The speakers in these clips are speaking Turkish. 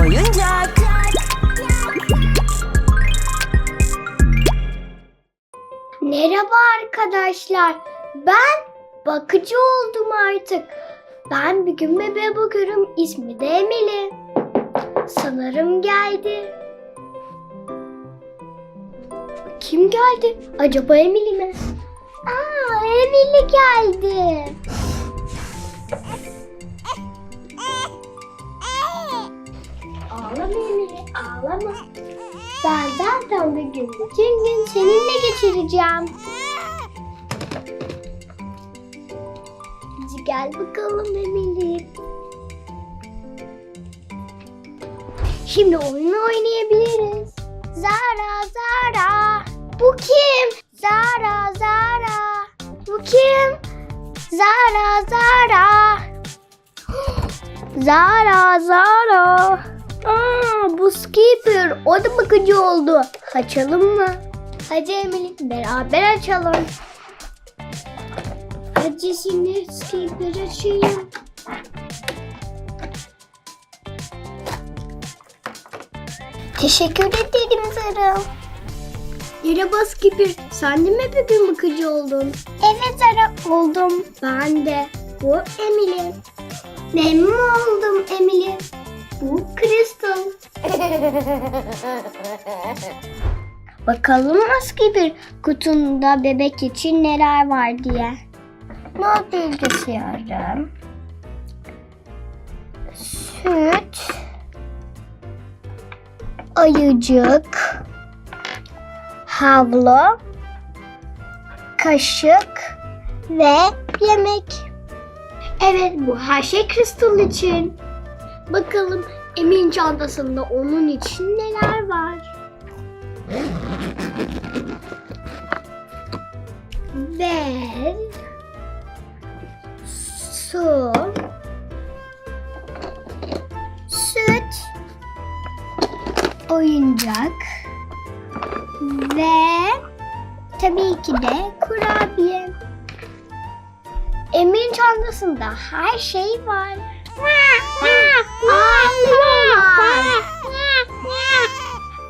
Oyuncak. Merhaba arkadaşlar. Ben bakıcı oldum artık. Ben bir gün bebeğe bakıyorum. İsmi de Emily. Sanırım geldi. Kim geldi? Acaba Emily mi? Aa, Emily geldi. Ağlama. Ben zaten bir gün bütün gün seninle geçireceğim. Hadi gel bakalım Emily. Şimdi oyun oynayabiliriz. Zara, Zara. Bu kim? Zara, Zara. Bu kim? Zara, Zara. Zara, Zara. Aa, bu Skipper. O da bakıcı oldu. Açalım mı? Hadi Emily beraber açalım. Hadi şimdi Skipper açayım. Teşekkür ederim Zara. Merhaba Skipper. Sen de mi bir gün bakıcı oldun? Evet Zara oldum. Ben de. Bu Emily. Memnun oldum Emily. Bu Crystal. Bakalım eski bir kutunda bebek için neler var diye. Not bilgisayarım. Süt. Ayıcık. Havlu. Kaşık. Ve yemek. Evet bu her şey Crystal için. Bakalım Emin çantasında onun için neler var? Ve su, süt, oyuncak ve tabii ki de kurabiye. Emin çantasında her şey var.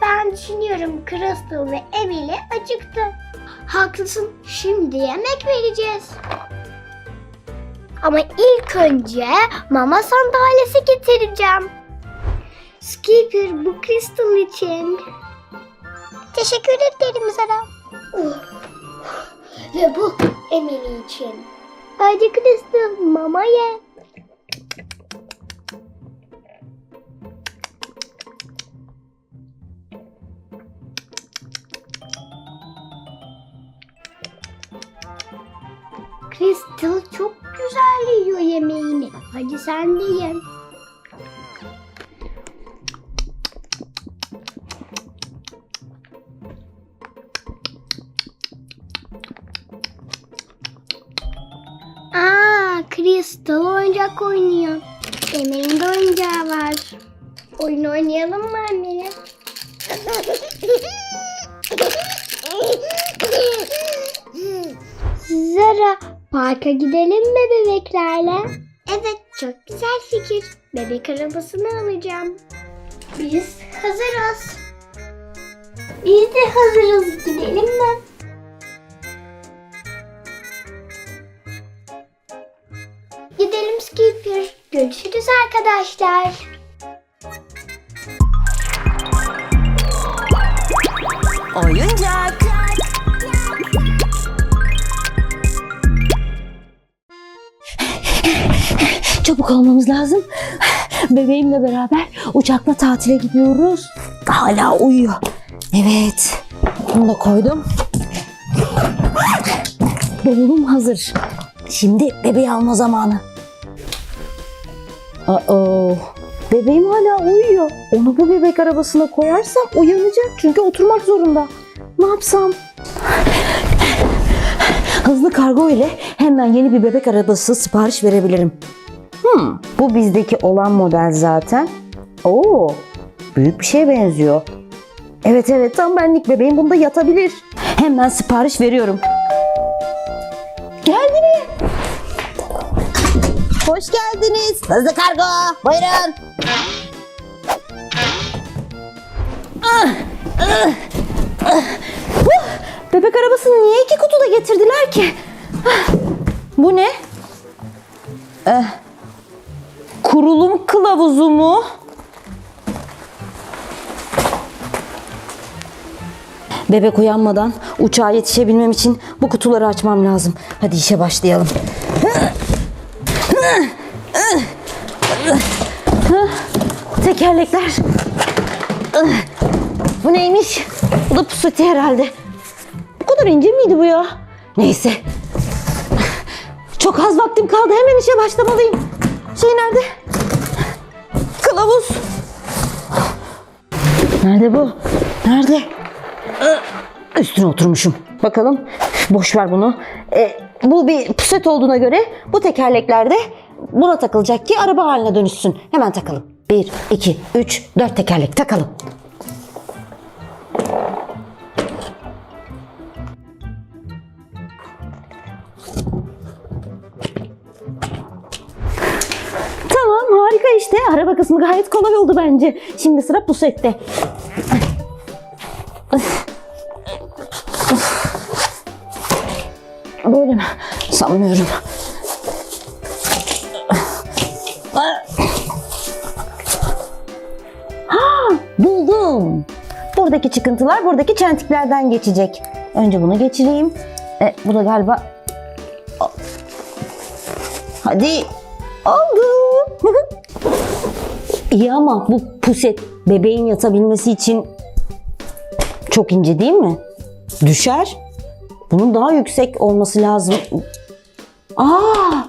Ben düşünüyorum Crystal ve Emily acıktı. Haklısın. Şimdi yemek vereceğiz. Ama ilk önce mama sandalyesi getireceğim. Skipper bu Crystal için. Teşekkür ederim Zara. Oh. Ve bu Emily için. Hadi Crystal mama ye. Crystal çok güzel yiyor yemeğini. Hadi sen de ye. Aa, Crystal oyuncak oynuyor. Emel'in de oyuncağı var. Oyun oynayalım mı anne? Zara, parka gidelim mi bebeklerle? Evet, çok güzel fikir. Bebek arabasını alacağım. Biz hazırız. Biz de hazırız. Gidelim mi? Gidelim Skipper. Görüşürüz arkadaşlar. Oyuncak. Çabuk olmamız lazım. Bebeğimle beraber uçakla tatile gidiyoruz. Hala uyuyor. Evet. Bunu da koydum. Bebeğim hazır. Şimdi bebeği alma zamanı. Aa, bebeğim hala uyuyor. Onu bu bebek arabasına koyarsam uyanacak çünkü oturmak zorunda. Ne yapsam? Hızlı kargo ile hemen yeni bir bebek arabası sipariş verebilirim. Hmm, bu bizdeki olan model zaten. Oo, büyük bir şeye benziyor. Evet evet tam benlik bebeğim bunda yatabilir. Hemen sipariş veriyorum. Geldi mi? Hoş geldiniz. Hızlı kargo. Buyurun. Huh! Bebek arabasını niye iki kutuda getirdiler ki? Ah, Bu ne? Eh, kurulum kılavuzu mu? Bebek uyanmadan uçağa yetişebilmem için bu kutuları açmam lazım. Hadi işe başlayalım. Tekerlekler. Bu neymiş? Bu da pusati herhalde. Bu kadar ince miydi bu ya? Neyse. Çok az vaktim kaldı. Hemen işe başlamalıyım. Şey nerede? Kılavuz. Nerede bu? Nerede? Üstüne oturmuşum. Bakalım. Boş ver bunu. Ee, bu bir puset olduğuna göre bu tekerleklerde buna takılacak ki araba haline dönüşsün. Hemen takalım. 1, 2, 3, 4 tekerlek takalım. Gayet kolay oldu bence. Şimdi sıra pusette. Böyle mi? Sanmıyorum. Buldum. Buradaki çıkıntılar buradaki çentiklerden geçecek. Önce bunu geçireyim. E, bu da galiba... Hadi. Oldu. İyi ama bu puset bebeğin yatabilmesi için çok ince değil mi? Düşer. Bunun daha yüksek olması lazım. Aa!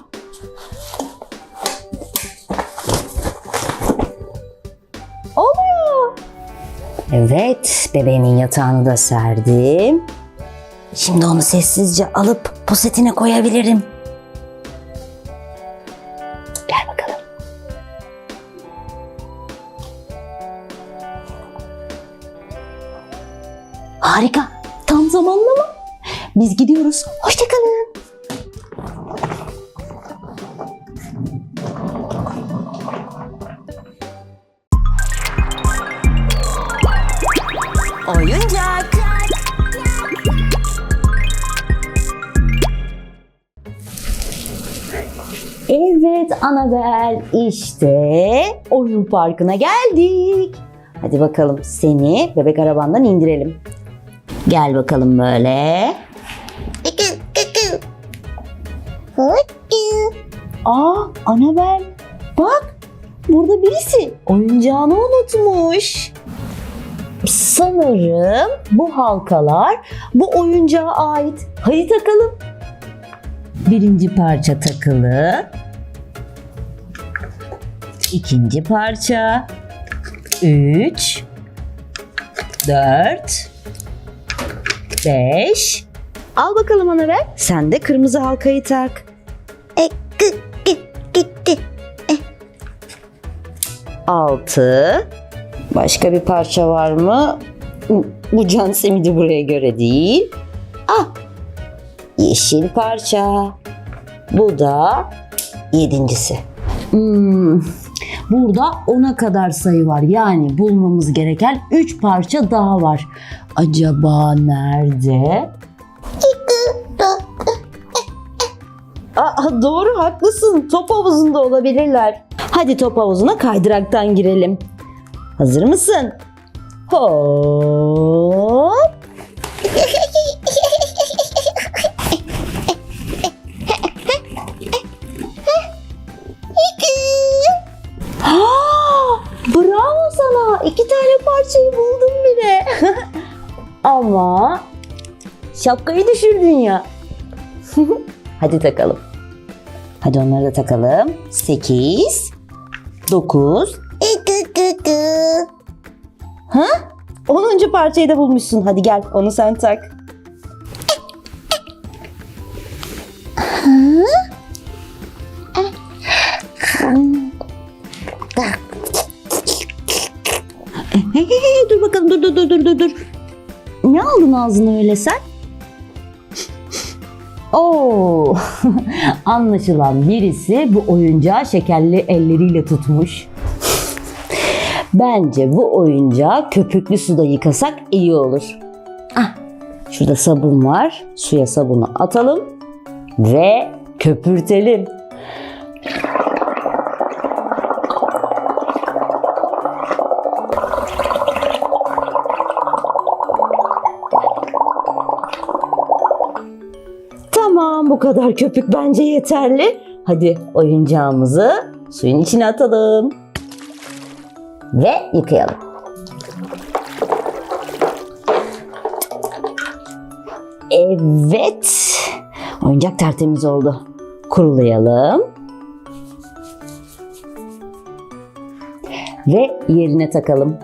Oluyor. Evet, bebeğimin yatağını da serdim. Şimdi onu sessizce alıp posetine koyabilirim. Harika. Tam zamanlama. Biz gidiyoruz. Hoşçakalın. Oyuncak. Evet Anabel işte oyun parkına geldik. Hadi bakalım seni bebek arabandan indirelim. Gel bakalım böyle. Aa Anabel bak burada birisi oyuncağını unutmuş. Sanırım bu halkalar bu oyuncağa ait. Hadi takalım. Birinci parça takılı. İkinci parça. Üç. Dört. Beş. Al bakalım Anabel. Sen de kırmızı halkayı tak. E, gitti. Altı. Başka bir parça var mı? Bu can simidi buraya göre değil. Ah! Yeşil parça. Bu da yedincisi. Hmm, Burada ona kadar sayı var. Yani bulmamız gereken 3 parça daha var. Acaba nerede? Aa, doğru haklısın. Top havuzunda olabilirler. Hadi top havuzuna kaydıraktan girelim. Hazır mısın? Hop. Bravo sana. İki tane parçayı buldum bile. Ama şapkayı düşürdün ya. Hadi takalım. Hadi onları da takalım. 8 9 Ha? 10. parçayı da bulmuşsun. Hadi gel onu sen tak. Ağzına öyle sen? Oo, anlaşılan birisi bu oyuncağı şekerli elleriyle tutmuş. Bence bu oyuncağı köpüklü suda yıkasak iyi olur. Ah, şurada sabun var. Suya sabunu atalım ve köpürtelim. Bu kadar köpük bence yeterli. Hadi oyuncağımızı suyun içine atalım. Ve yıkayalım. Evet. Oyuncak tertemiz oldu. Kurulayalım. Ve yerine takalım.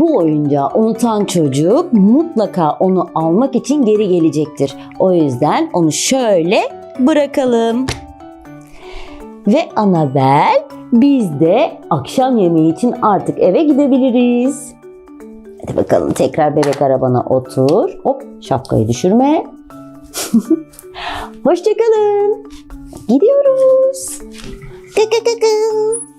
Bu oyuncağı unutan çocuk mutlaka onu almak için geri gelecektir. O yüzden onu şöyle bırakalım. Ve Anabel biz de akşam yemeği için artık eve gidebiliriz. Hadi bakalım tekrar bebek arabana otur. Hop şapkayı düşürme. Hoşçakalın. Gidiyoruz. Kı kı kı kı.